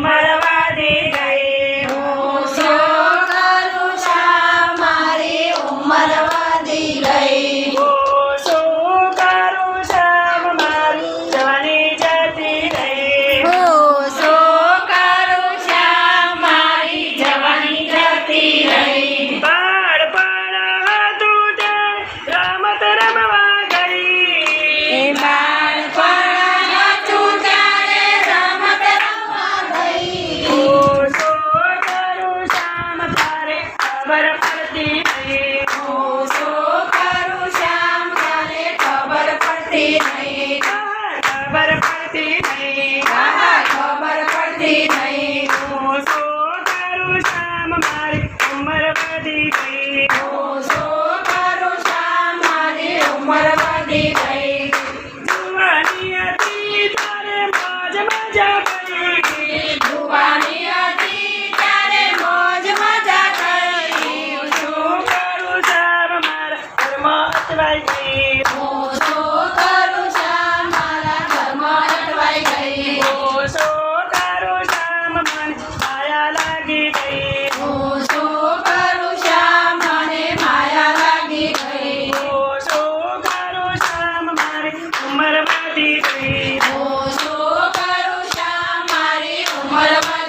my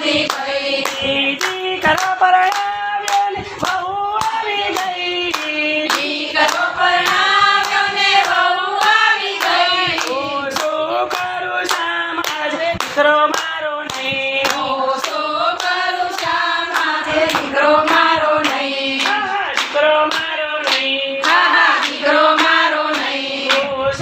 વેલી પરે કરો પરણાવ્યો ને બહુ આવી ગઈ કરો પરણાવ્યો ને બહુ આવી ગઈ હું શું કરું શામ આજે દીકરો મારો નહીં હું શું કરું શામ આજે દીકરો મારો નહીં દીકરો મારો નહીં દીકરો મારો નહીં હું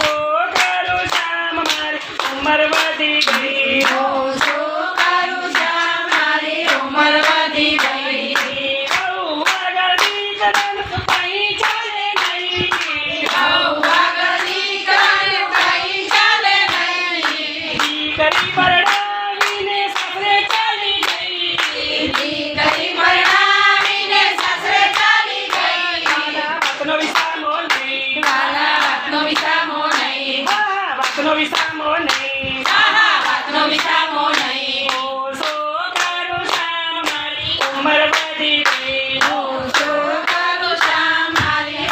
વાતનો વિસામો નહીં સારા વાતનો વિસામો નહીં ઓ ગઈ ઓ સો કરો શા મારી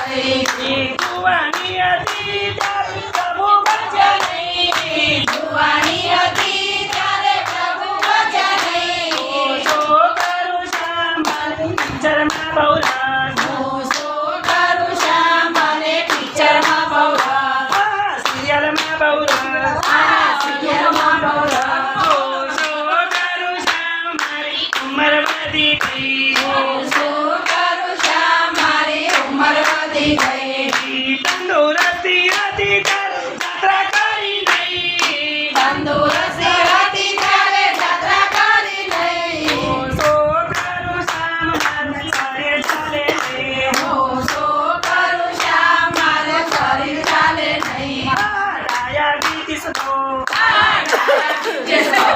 ગઈ જુવાની હતી ત્યારે પ્રભુ બચ્યા નહીં જુવાની હતી ત્યારે પ્રભુ બચ્યા નહીં ઓ સો દીકરી હું શું કરું શા મારી ઉંમર વધી ગઈ તંદુરસ્તી હતી તારે જાત્રા કરી નહીં તંદુરસ્તી હતી તારે જાત્રા કરી નહીં હું શું કરું શા મારે શરીર ચાલે નહીં હું શું કરું શા મારે શરીર ચાલે નહીં રાયા ગીત સુનો રાયા ગીત સુનો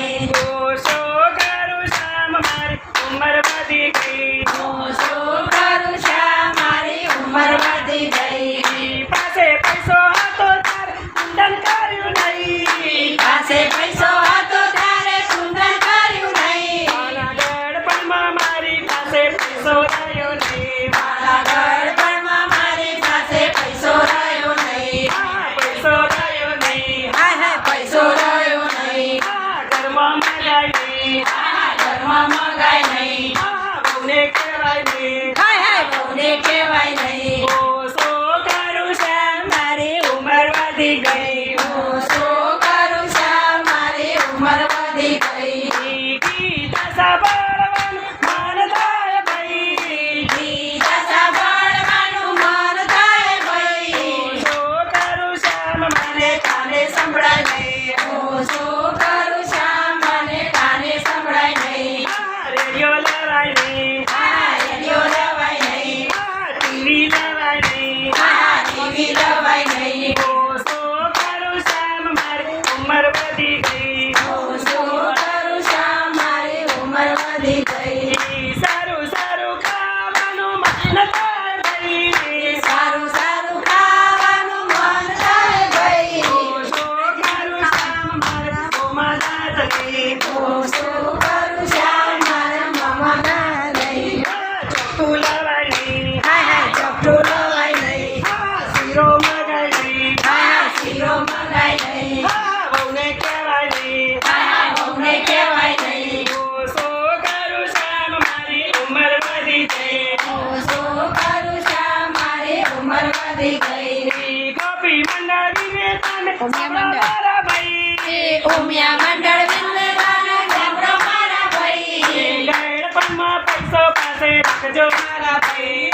ચિંતન કર્યું નહીં. પાસે પૈસો மர்மதிகை આવી ગઈ ગોપી મંડળ વિવેકાને મારા ભાઈ ઉમિયા મંડળ પૈસો પાસે રાખજો મારા ભાઈ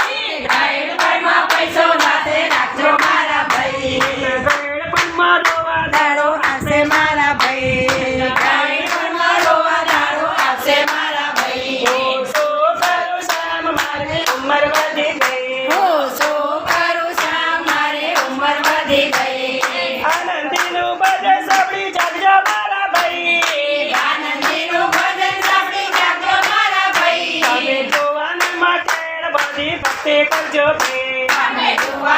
પૈસો રાખજો મારા ભાઈ से कर जो भी हमें दुआ